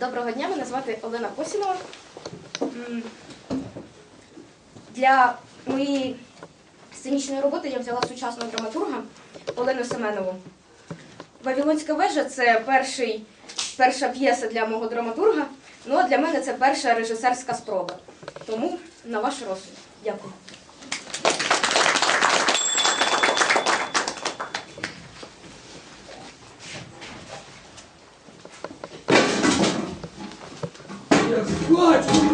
Доброго дня, мене звати Олена Косінова. Для моєї сценічної роботи я взяла сучасного драматурга Олену Семенову. Вавилонська вежа це перший, перша п'єса для мого драматурга. Ну а для мене це перша режисерська спроба. Тому на ваш розсуд. Дякую. Я скачу,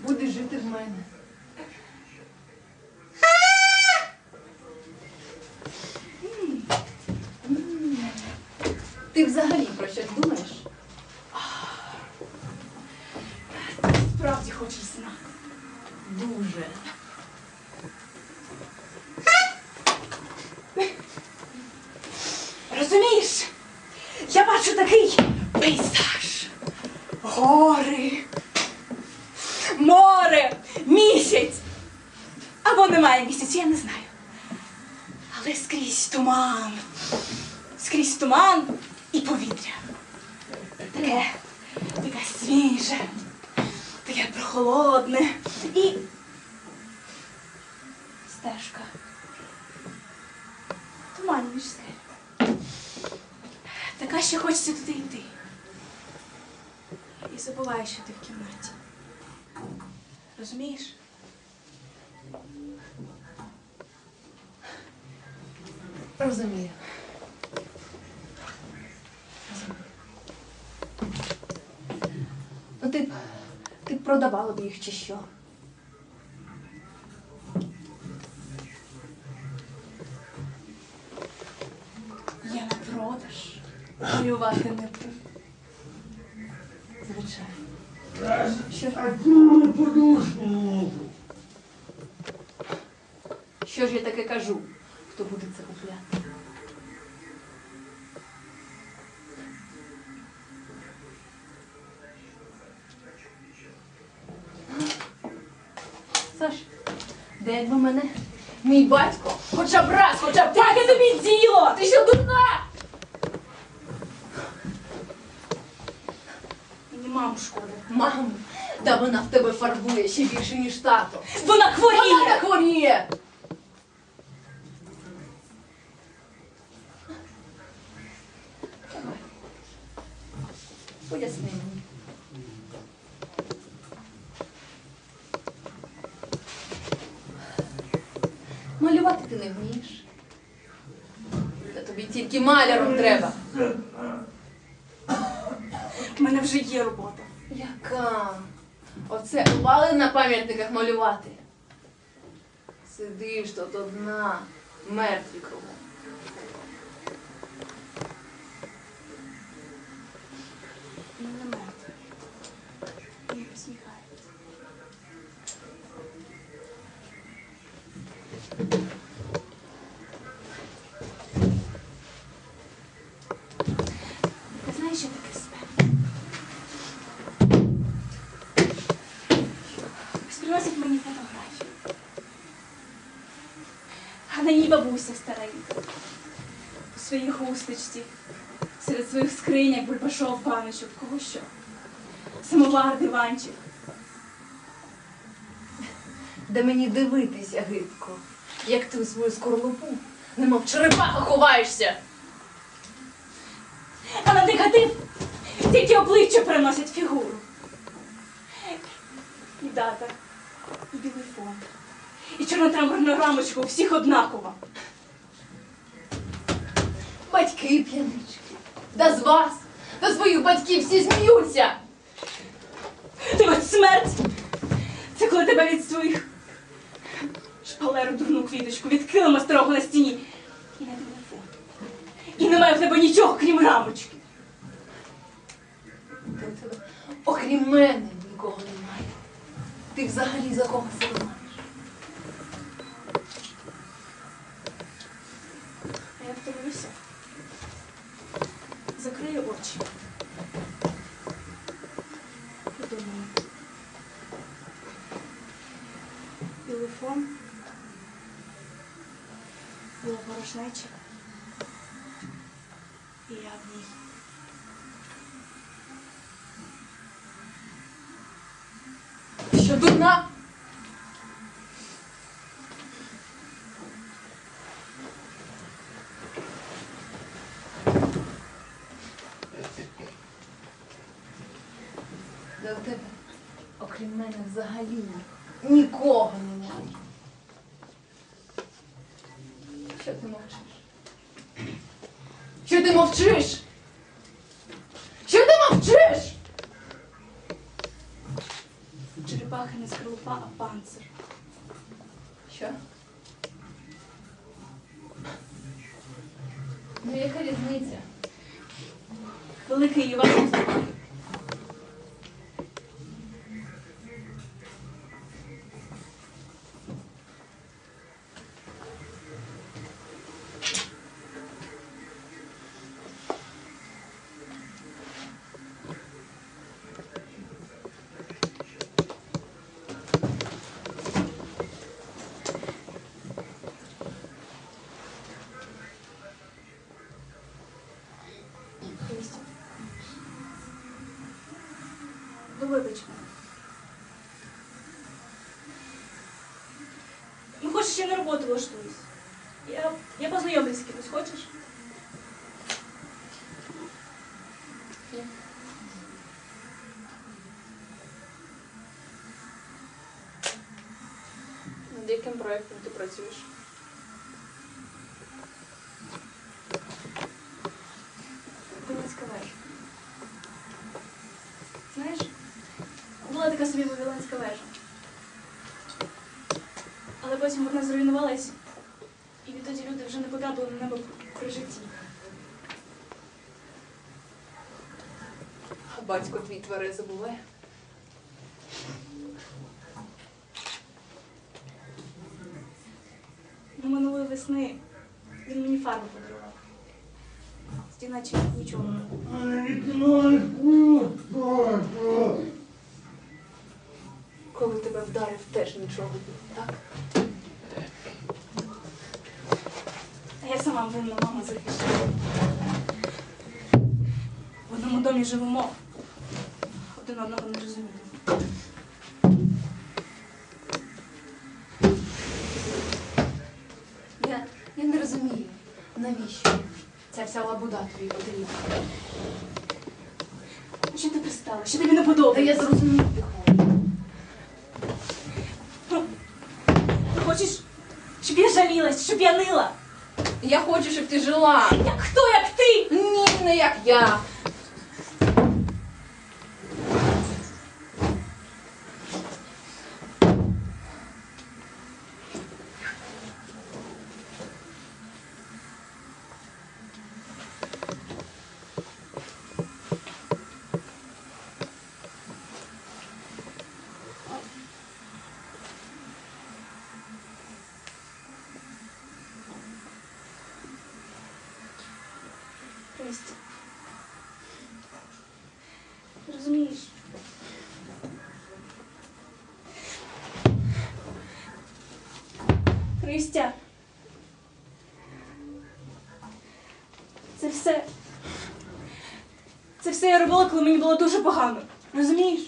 будеш жити в мене. Ти взагалі про щось думаєш? Справді хочеш знати. Дуже. Розумієш? Я бачу такий пейзаж. Гори. Я не знаю. Але скрізь туман. Скрізь туман і повітря. Таке, таке свіже, таке прохолодне. І стежка. Туман між скель. Така, що хочеться туди йти. І забуваєш, що ти в кімнаті. Розумієш? Розумію. Ну ти, ти б продавала б їх чи що? Я на продаж. Малювати не буду. Звичайно. Що? Цю подушку. Що ж я таке кажу? Саш, де якби мене? Мій батько? Хоча б раз, хоча б Яке тобі діло? Ти що дурна? Мені маму шкода. Мамо, та вона в тебе фарбує ще більше, ніж тато. Вона Вона хворіє! не хворіє! Поясни мені. Малювати ти не вмієш. Та тобі тільки маляром треба. У мене вже є робота. Яка? Оце упали на пам'ятниках малювати. Сидиш тут одна, мертві кругом. Він не мертвий. Він посміхається. А бабуся старенька. У своїй хусточці, серед своїх скриняк, бульбашов, баночок, кого що. Самовар, диванчик. Де мені дивитися гидко, як ти у свою скорлупу, немов черепаха ховаєшся. А на негатив тільки обличчя приносять фігуру. І дата, і білий фон, і чорнотрамбурна рамочка у всіх однакова. Батьки п'янички. Да з вас, да своїх батьків всі сміються. Ти ось смерть! Це коли тебе від своїх шпалеру дурну квіточку від килима старого на стіні. І на білий фон. І немає в тебе нічого, крім рамочки. Та у тебе, окрім мене, нікого немає. Ти взагалі за кого себе маєш? А я втомлюся. Закрию очі. І думаю. Білий фон. Білопорошнечик. І я в ній. Ти Що дурна? Да у тебе, окрім мене, взагалі нікого немає. Що ти мовчиш? Що ти мовчиш? Що ти мовчиш? Черепахи не скорлупа, а панцир. Що? Ну, яка різниця? Великий Іван. Христя. Ну, вибач мене. Ну, хочеш, я на роботу влаштуюсь. Я, я познайомлюсь з кимось, хочеш? Над яким проєктом ти працюєш? Така собі Вавилонська вежа. Але потім вона зруйнувалась, і відтоді люди вже не потрапили на небо при житті. А батько твій тверезо буває? Ну, минулої весни він мені фарбу подарував. Тоді наче нічого. Вдарив, теж нічого так? А я сама винна, мама захищає. В одному домі живемо, один одного не розуміємо. Я, я не розумію, навіщо ця вся лабуда тобі потрібна. Що ти пристала? Що тобі не Та я подобається? зрозуміти хочу. Ти хочеш, щоб я жалілась, щоб я нила? Я хочу, щоб ти жила. Як хто, як ти? Ні, не як я. совість. Розумієш? Христя. Це все. Це все я робила, коли мені було дуже погано. Розумієш?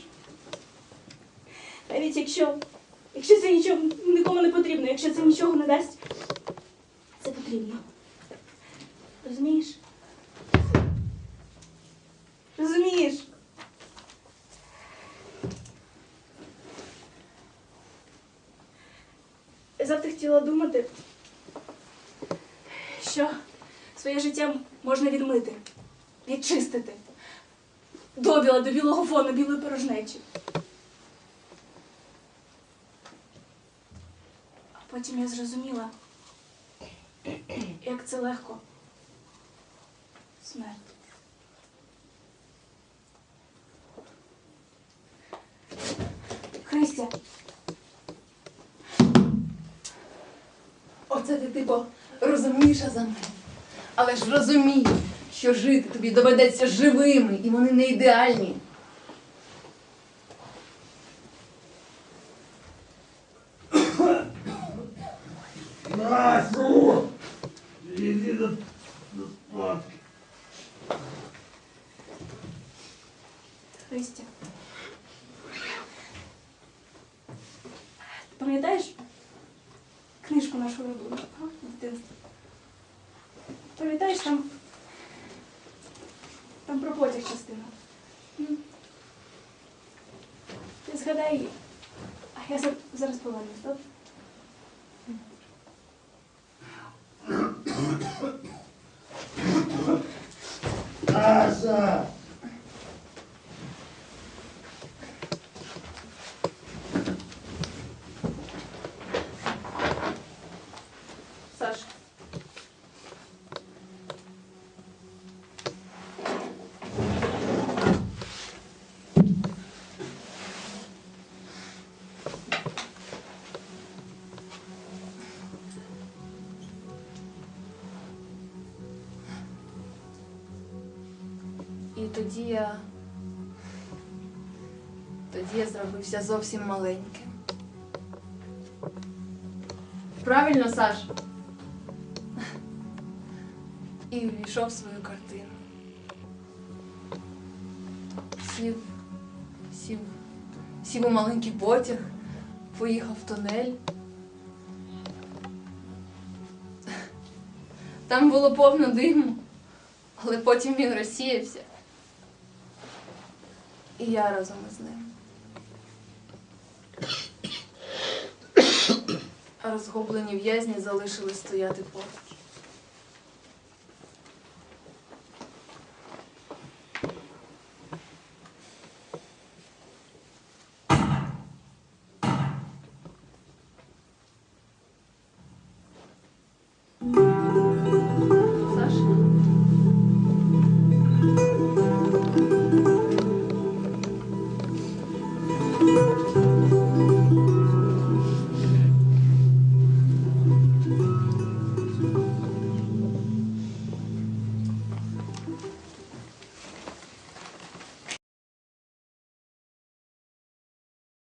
Навіть якщо якщо це нічого нікому не потрібно, якщо це нічого не дасть, це потрібно. Розумієш? Розумієш? Я завжди хотіла думати, що своє життя можна відмити, відчистити. Добіла до білого фону, білої порожнечі. А потім я зрозуміла, як це легко. Смерть. Христя, Оце ти, типу, розумніша за мене. Але ж розумій, що жити тобі доведеться живими, і вони не ідеальні. Насу! Иди до, до спадки. Христя. Ти пам'ятаєш книжку нашу улюблену дитинстві? Пам'ятаєш там, там про потяг частина? Ти згадай. А я зараз повернусь, добре? Саша! Тоді я. Тоді я зробився зовсім маленьким. Правильно, Саш? І увійшов в свою картину. Сів, сів, сів у маленький потяг, поїхав в тунель. Там було повно диму, але потім він розсіявся. І я разом із ним. А розгублені в'язні залишили стояти поруч.